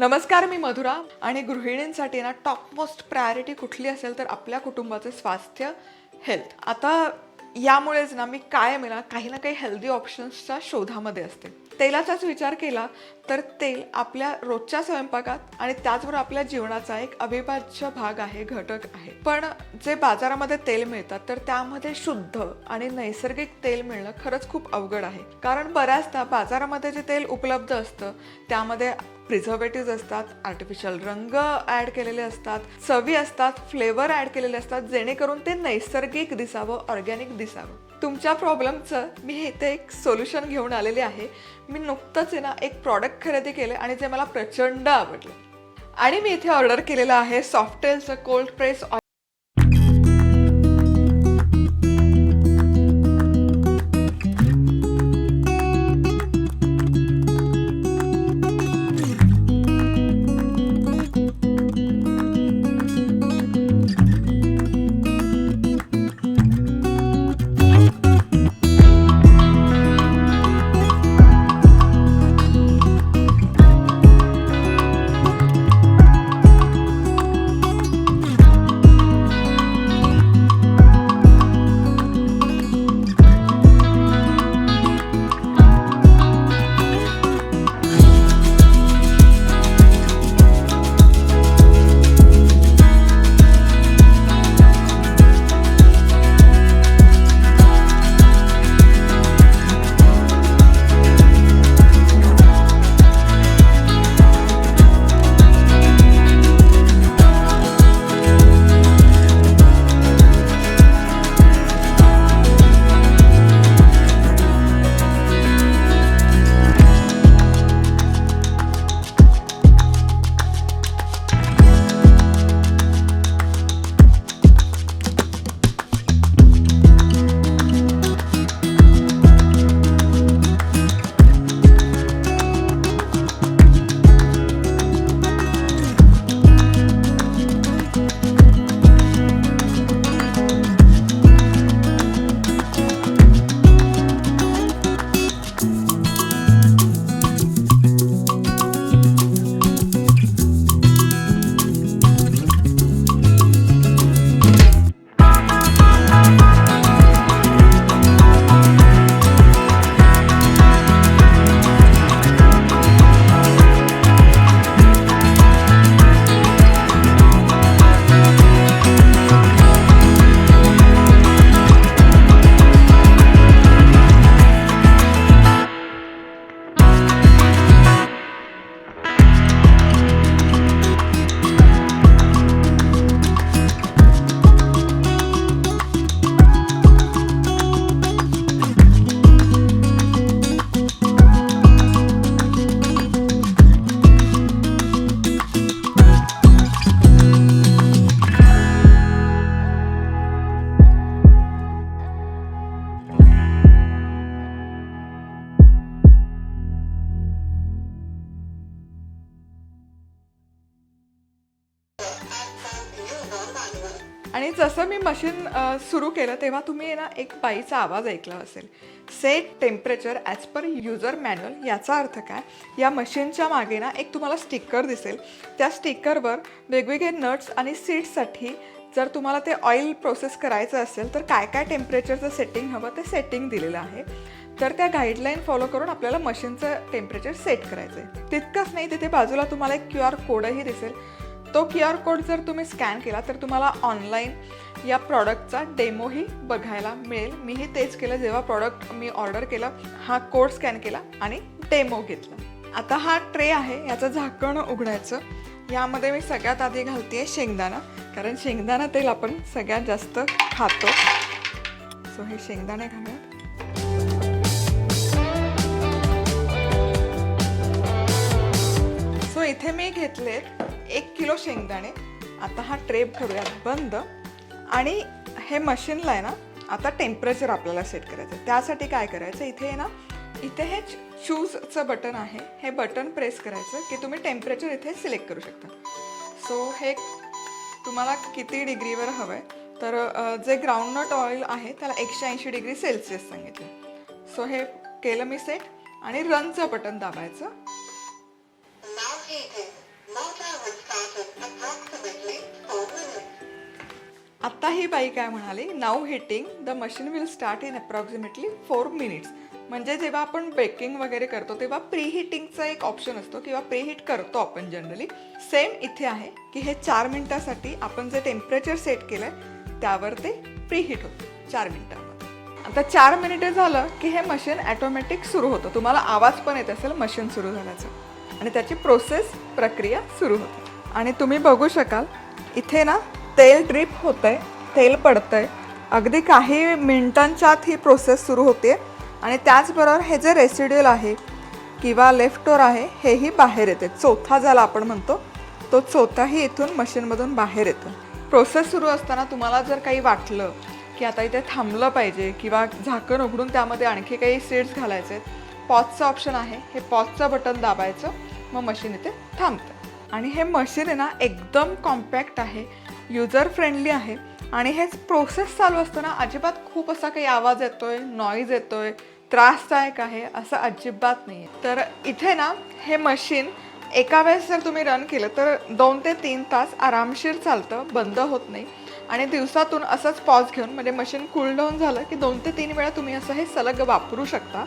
नमस्कार मी मधुरा. आणि गृहिणींसाठी ना टॉप मोस्ट प्रायोरिटी कुठली असेल तर आपल्या कुटुंबाचं स्वास्थ्य हेल्थ आता यामुळेच ना मी काय मिळा काही ना काही हेल्दी ऑप्शन्सच्या शोधामध्ये असते. तेलाचाच विचार केला तर तेल आपल्या रोजच्या स्वयंपाकात आणि त्याचबरोबर आपल्या जीवनाचा एक अविभाज्य भाग आहे घटक आहे. पण जे बाजारामध्ये तेल मिळतात तर त्यामध्ये शुद्ध आणि नैसर्गिक तेल मिळणं खरंच खूप अवघड आहे. कारण बऱ्याचदा बाजारामध्ये जे तेल उपलब्ध असतं त्यामध्ये प्रिझर्वेटिव्ह असतात आर्टिफिशियल रंग ॲड केलेले असतात चवी असतात फ्लेवर ॲड केलेले असतात जेणेकरून ते नैसर्गिक दिसावं ऑर्गॅनिक दिसावं. तुमच्या प्रॉब्लेमचं मी इथे एक सोल्युशन घेऊन आलेले आहे. मी नुकतंच आहे ना एक प्रॉडक्ट खरेदी केले आणि जे मला प्रचंड आवडलं. आणि मी इथे ऑर्डर केलेलं आहे सॉफ्टेलचं कोल्ड प्रेस आणि जसं मी मशीन सुरू केलं तेव्हा तुम्ही ना एक बाईचा आवाज ऐकला असेल. Set temperature as per user manual याचा अर्थ काय? या मशीनच्या मागे ना एक तुम्हाला स्टिकर दिसेल. त्या स्टिकरवर वेगवेगळे नट्स आणि सीड्ससाठी जर तुम्हाला ते ऑइल प्रोसेस करायचं असेल तर काय काय टेम्परेचरचं सेटिंग हवं ते सेटिंग दिलेलं आहे. तर त्या गाईडलाईन फॉलो करून आपल्याला मशीनचं टेम्परेचर सेट करायचं आहे तितकंच नाही तिथे बाजूला तुम्हाला एक क्यू आर कोडही दिसेल. तो क्यू आर कोड जर तुम्ही स्कॅन केला तर तुम्हाला ऑनलाईन या प्रॉडक्टचा डेमोही बघायला मिळेल. मीही तेच केलं जेव्हा प्रॉडक्ट मी ऑर्डर केलं हा कोड स्कॅन केला आणि डेमो घेतला. आता हा ट्रे आहे याचं झाकण उघडायचं. यामध्ये मी सगळ्यात आधी घालते शेंगदाणा कारण शेंगदाणा तेल आपण सगळ्यात जास्त खातो. सो हे शेंगदाणे घालूयात. सो इथे मी घेतलेत एक किलो शेंगदाणे. आता हा ट्रेप करूयात बंद. आणि हे मशीनला आहे ना आता टेम्परेचर आपल्याला सेट करायचं आहे. त्यासाठी काय करायचं इथे आहे ना इथे हे शूजचं बटन आहे. हे बटन प्रेस करायचं की तुम्ही टेम्परेचर इथे सिलेक्ट करू शकता. सो हे तुम्हाला किती डिग्रीवर हवं आहे तर जे ग्राउंडनट ऑइल आहे त्याला एकशे ऐंशी डिग्री सेल्सिअस सांगितलं. सो हे केलं मी सेट आणि रनचं बटन दाबायचं. आत्ता ही बाई काय म्हणाली नाव heating the machine will start in approximately four minutes म्हणजे जेव्हा आपण बेकिंग वगैरे करतो तेव्हा प्री हिटिंगचा एक ऑप्शन असतो किंवा प्री हिट करतो आपण जनरली सेम इथे आहे की हे चार मिनिटासाठी आपण जे टेम्परेचर सेट केलं आहे त्यावर ते प्री हिट होतं चार मिनिटांमध्ये आता चार मिनिटे झालं की हे मशीन ॲटोमॅटिक सुरू होतं. तुम्हाला आवाज पण येत असेल मशीन सुरू झाल्याचं. आणि त्याची प्रोसेस प्रक्रिया सुरू होते. आणि तुम्ही बघू शकाल इथे ना तेल ड्रिप होतंय तेल पडतंय. अगदी काही मिनटांच्यात आत ही प्रोसेस सुरू होते आणि त्याचबरोबर हे जे रेसिड्युअल आहे किंवा लेफ्ट आहे हेही बाहेर येते. चोथा ज्याला आपण म्हणतो तो चोथाही इथून मशीनमधून बाहेर येतो. प्रोसेस सुरू असताना तुम्हाला जर काही वाटलं की आता इथे थांबलं पाहिजे किंवा झाकण उघडून त्यामध्ये आणखी काही सीड्स घालायचे आहेत पॉजचं ऑप्शन आहे. हे पॉजचं बटन दाबायचं मग मशीन इथे थांबतं. आणि हे मशीन आहे ना एकदम कॉम्पॅक्ट आहे. युजर फ्रेंडली आहे. आणि हेच प्रोसेस चालू असताना अजिबात खूप असा काही आवाज येतो आहे नॉईज येतो आहे त्रासदायक आहे असं अजिबात नाही आहे तर इथे ना हे मशीन एका वेळेस जर तुम्ही रन केलं तर दोन ते तीन तास आरामशीर चालतं बंद होत नाही. आणि दिवसातून असंच पॉज घेऊन म्हणजे मशीन कूल डाऊन झालं की दोन ते तीन वेळा तुम्ही असं हे सलग वापरू शकता.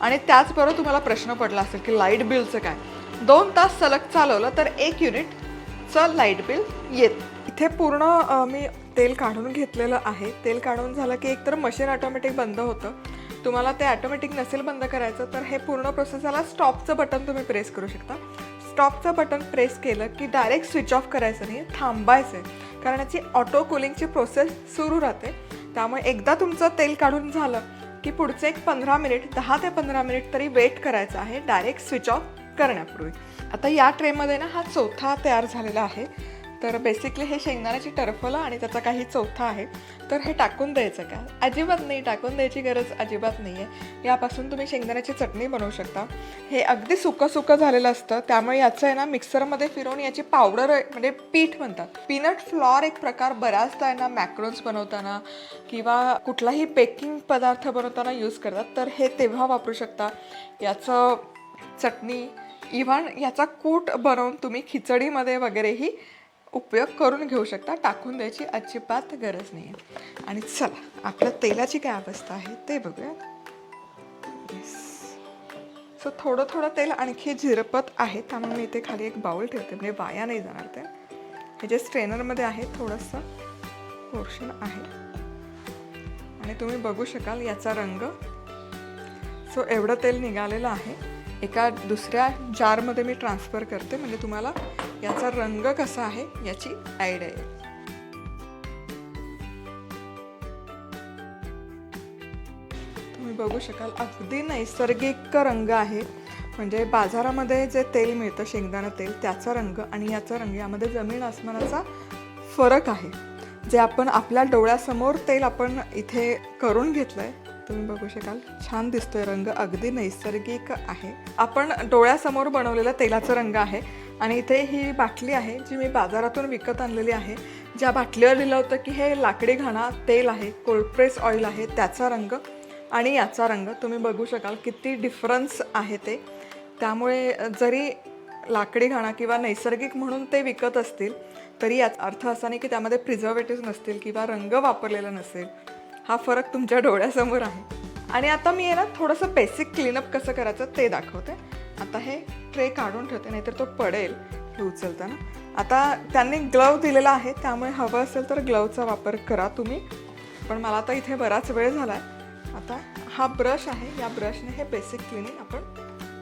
आणि त्याचबरोबर तुम्हाला प्रश्न पडला असेल की लाइट बिलचं काय? दोन तास सलग चालवलं तर एक युनिट युनिटचं लाइट बिल येत. इथे पूर्ण मी तेल काढून घेतलेलं आहे. तेल काढून झालं की एकतर मशीन ऑटोमॅटिक बंद होतं. तुम्हाला ते ऑटोमॅटिक नसेल बंद करायचं तर हे पूर्ण प्रोसेस झाला. स्टॉपचं बटन तुम्ही प्रेस करू शकता. स्टॉपचं बटन प्रेस केलं की डायरेक्ट स्विच ऑफ करायचं नाही थांबायचं आहे. कारण याची ऑटो कुलिंगची प्रोसेस सुरू राहते. त्यामुळे एकदा तुमचं तेल काढून झालं की पुढचे एक पंधरा मिनिट दहा ते पंधरा मिनिट तरी वेट करायचं आहे. डायरेक्ट स्विच ऑफ करण्यापूर्वी. आता या ट्रेमध्ये ना हा चौथा तयार झालेला आहे. तर बेसिकली हे शेंगदाण्याची टरफलं आणि त्याचा काही चौथा आहे. तर हे टाकून द्यायचं का? अजिबात नाही टाकून द्यायची गरज अजिबात नाही आहे यापासून तुम्ही शेंगदाण्याची चटणी बनवू शकता. हे अगदी सुकं सुकं झालेलं असतं. त्यामुळे याचं आहे ना मिक्सरमध्ये फिरवून याची पावडर म्हणजे पीठ म्हणतात. पीनट फ्लॉर एक प्रकार बऱ्याचदा आहे ना मॅक्रोन्स बनवताना किंवा कुठलाही बेकिंग पदार्थ बनवताना यूज करतात. तर हे तेव्हा वापरू शकता. याचं चटणी इव्हन याचा कूट बनवून तुम्ही खिचडीमध्ये वगैरेही उपयोग करून घेऊ शकता. टाकून द्यायची अजिबात गरज नाही आहे आणि चला आपल्या तेलाची काय अवस्था आहे ते बघूया सो थोडं थोडं तेल आणखी झिरपत आहे त्यामुळे मी इथे खाली एक बाउल ठेवते. म्हणजे वाया नाही जाणार ते. हे जे स्ट्रेनरमध्ये आहे थोडंसं पोर्शन आहे. आणि तुम्ही बघू शकाल याचा रंग. सो एवढं तेल निघालेलं आहे. एका दुसऱ्या जारमध्ये मी ट्रान्सफर करते. म्हणजे तुम्हाला याचा रंग कसा आहे याची आयडिया येईल तुम्ही बघू शकाल अगदी नैसर्गिक रंग आहे. म्हणजे बाजारामध्ये जे तेल मिळतं शेंगदाणा तेल त्याचा रंग आणि याचा रंग यामध्ये जमीन आसमानाचा फरक आहे. जे आपण आपल्या डोळ्यासमोर तेल आपण इथे करून घेतलं आहे तुम्ही बघू शकाल. छान दिसतोय रंग अगदी नैसर्गिक आहे. आपण डोळ्यासमोर बनवलेला तेलाचा रंग आहे आणि इथे ही बाटली आहे जी मी बाजारातून विकत आणलेली आहे. ज्या बाटलीवर लिहिलं होतं की हे लाकडी घाणा तेल आहे कोल्ड प्रेस ऑइल आहे त्याचा रंग आणि याचा रंग तुम्ही बघू शकाल किती डिफरन्स आहे ते. त्यामुळे जरी लाकडी घाणा किंवा नैसर्गिक म्हणून ते विकत असतील तरी याचा अर्थ असा नाही की त्यामध्ये प्रिझर्वेटिव्ह नसतील किंवा रंग वापरलेला नसेल. हा फरक तुमच्या डोळ्यासमोर आहे. आणि आता मी आहे ना थोडंसं बेसिक क्लीनअप कसं करायचं ते दाखवते. आता हे ट्रे काढून ठेवते नाहीतर तो पडेल हे उचलताना. आता त्यांनी ग्लव दिलेला आहे त्यामुळे हवं असेल तर ग्लवचा वापर करा तुम्ही. पण मला आता इथे बराच वेळ झाला आहे आता हा ब्रश आहे या ब्रशने हे बेसिक क्लिनिंग आपण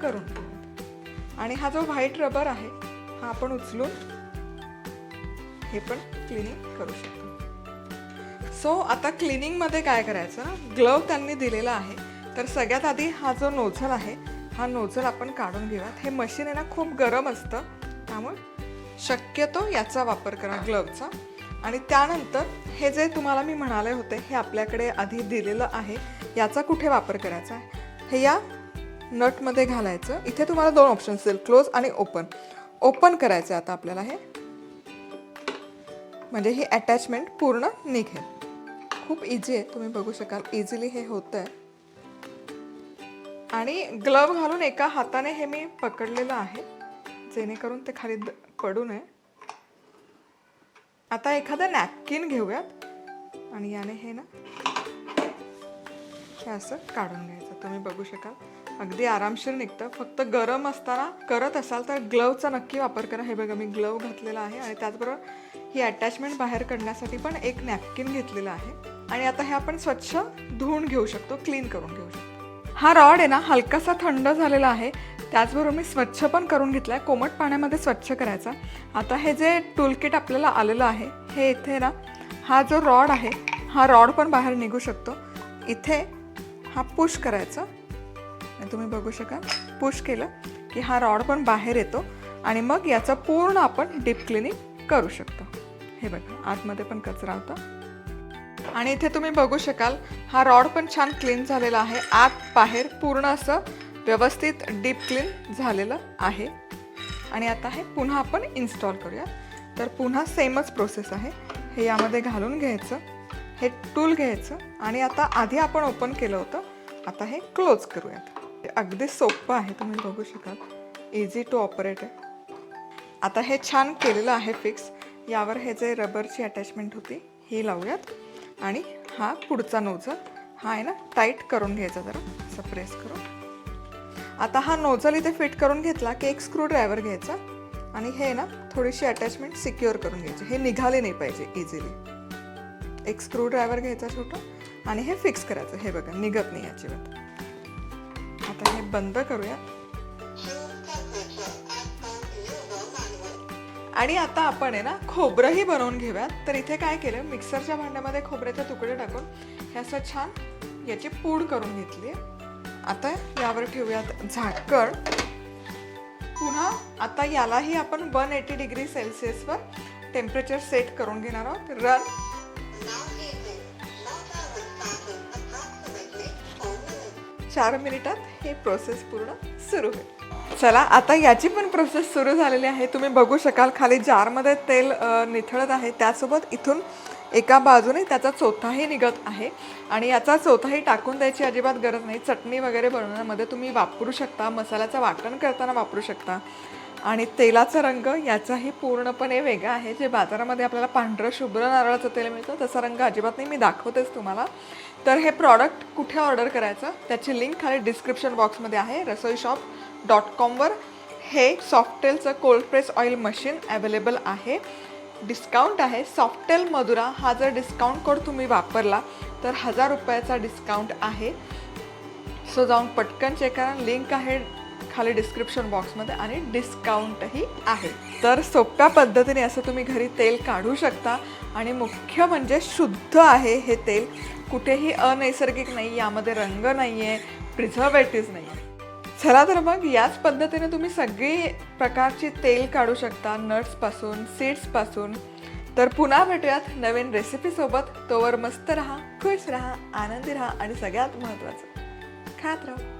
करून घेऊ. आणि हा जो व्हाईट रबर आहे हा आपण उचलून हे पण क्लिनिंग करू शकतो. सो आता क्लिनिंगमध्ये काय करायचं? ग्लव त्यांनी दिलेला आहे. तर सगळ्यात आधी हा जो नोझल आहे हा नोझल आपण काढून घेऊयात. हे मशीन आहे ना खूप गरम असतं. त्यामुळे शक्यतो याचा वापर करा ग्लवचा आणि त्यानंतर हे जे तुम्हाला मी म्हणाले होते हे आपल्याकडे आधी दिलेलं आहे याचा कुठे वापर करायचा आहे? हे या नटमध्ये घालायचं. इथे तुम्हाला दोन ऑप्शन असेल क्लोज आणि ओपन ओपन करायचं आहे आता आपल्याला हे. म्हणजे ही अटॅचमेंट पूर्ण निघेल. खूप इझी आहे. तुम्ही बघू शकाल. इझिली हे होतं आहे आणि ग्लव घालून एका हाताने हे मी पकडलेलं आहे. जेणेकरून ते खाली द- पडू नये. आता एखादं नॅपकिन घेऊयात. आणि याने हे ना हे असं काढून घ्यायचं. तुम्ही बघू शकाल. अगदी आरामशीर निघतं. फक्त गरम असताना करत असाल तर ग्लवचा नक्की वापर करा. हे बघा मी ग्लव घातलेला आहे. आणि त्याचबरोबर ही अटॅचमेंट बाहेर काढण्यासाठी पण एक नॅपकिन घेतलेला आहे. आणि आता हे आपण स्वच्छ धुवून घेऊ शकतो क्लीन करून घेऊ शकतो. हा रॉड आहे ना हलकासा थंड झालेला आहे. त्याचबरोबर मी स्वच्छ पण करून घेतला आहे कोमट पाण्यामध्ये स्वच्छ करायचा. आता हे जे टूलकिट आपल्याला आलेलं आहे हे इथे ना हा जो रॉड आहे हा रॉड पण बाहेर निघू शकतो. इथे हा पुश करायचा. तुम्ही बघू शकाल पुश केलं की हा रॉड पण बाहेर येतो. आणि मग याचं पूर्ण आपण डीप क्लिनिंग करू शकतो. हे बघा आतमध्ये पण कचरा होता. आणि इथे तुम्ही बघू शकाल हा रॉड पण छान क्लीन झालेला आहे. आत बाहेर पूर्ण असं व्यवस्थित डीप क्लीन झालेलं आहे. आणि आता हे पुन्हा आपण इन्स्टॉल करूया. तर पुन्हा सेमच प्रोसेस आहे. हे यामध्ये घालून घ्यायचं हे टूल घ्यायचं आणि आता आधी आपण ओपन केलं होतं. आता हे क्लोज करूयात. अगदी सोपं आहे तुम्ही बघू शकाल. इझी टू ऑपरेट आहे. आता हे छान केलेलं आहे फिक्स यावर हे जे रबरची अटॅचमेंट होती ही लावूयात. आणि हा पुढचा नोझल हा आहे ना टाईट करून घ्यायचा जरा असं प्रेस करून. आता हा नोझल इथे फिट करून घेतला की एक स्क्रू ड्रायव्हर घ्यायचा आणि हे ना थोडीशी अटॅचमेंट सिक्युअर करून घ्यायची. हे निघाले नाही पाहिजे इझिली एक स्क्रू ड्रायव्हर घ्यायचा छोटा आणि हे फिक्स करायचं. हे बघा निघत नाही अजिबात आता हे बंद करूया. आणि आता आपण आहे ना खोबरंही बनवून घेऊयात. तर इथे काय केलं मिक्सरच्या भांड्यामध्ये खोबऱ्याचे तुकडे टाकून हे असं छान याची पूड करून घेतली आता यावर ठेवूयात झाकण. पुन्हा आता यालाही आपण वन एटी डिग्री सेल्सिअसवर टेम्परेचर सेट करून घेणार आहोत. रन. चार मिनिटात हे प्रोसेस पूर्ण सुरू होईल. चला आता याची पण प्रोसेस सुरू झालेली आहे. तुम्ही बघू शकाल खाली जारमध्ये तेल निथळत आहे. त्यासोबत इथून एका बाजूने त्याचा चोथाही निघत आहे. आणि याचा चोथाही टाकून द्यायची अजिबात गरज नाही. चटणी वगैरे बनवण्यामध्ये तुम्ही वापरू शकता. मसाल्याचं वाटण करताना वापरू शकता. आणि तेलाचा रंग याचाही पूर्णपणे वेगळा आहे. जे बाजारामध्ये आपल्याला पांढरं शुभ्र नारळाचं तेल मिळतं तसा रंग अजिबात नाही. मी दाखवतेच तुम्हाला. तर हे प्रॉडक्ट कुठे ऑर्डर करायचं? त्याची लिंक खाली डिस्क्रिप्शन बॉक्समध्ये आहे. रसोई शॉप डॉट कॉमवर हे सॉफ्टेलचं cold press oil machine available आहे. डिस्काउंट आहे. सॉफ्टेल मधुरा हा जर डिस्काउंट कोड तुम्ही वापरला तर हजार रुपयाचा डिस्काउंट आहे. सो जाऊन पटकन चेक करा. लिंक आहे खाली डिस्क्रिप्शन बॉक्समध्ये आणि डिस्काउंटही आहे. तर सोप्या पद्धतीने असं तुम्ही घरी तेल काढू शकता. आणि मुख्य म्हणजे शुद्ध आहे हे तेल. कुठेही अनैसर्गिक नाही यामध्ये रंग नाही आहे प्रिझर्वेटिव्ह नाही आहे चला तर मग याच पद्धतीने तुम्ही सगळी प्रकारची तेल काढू शकता नट्सपासून सीड्सपासून तर पुन्हा भेटूयात नवीन रेसिपीसोबत तोवर मस्त राहा खुश राहा आनंदी राहा आणि सगळ्यात महत्त्वाचं खात राहा.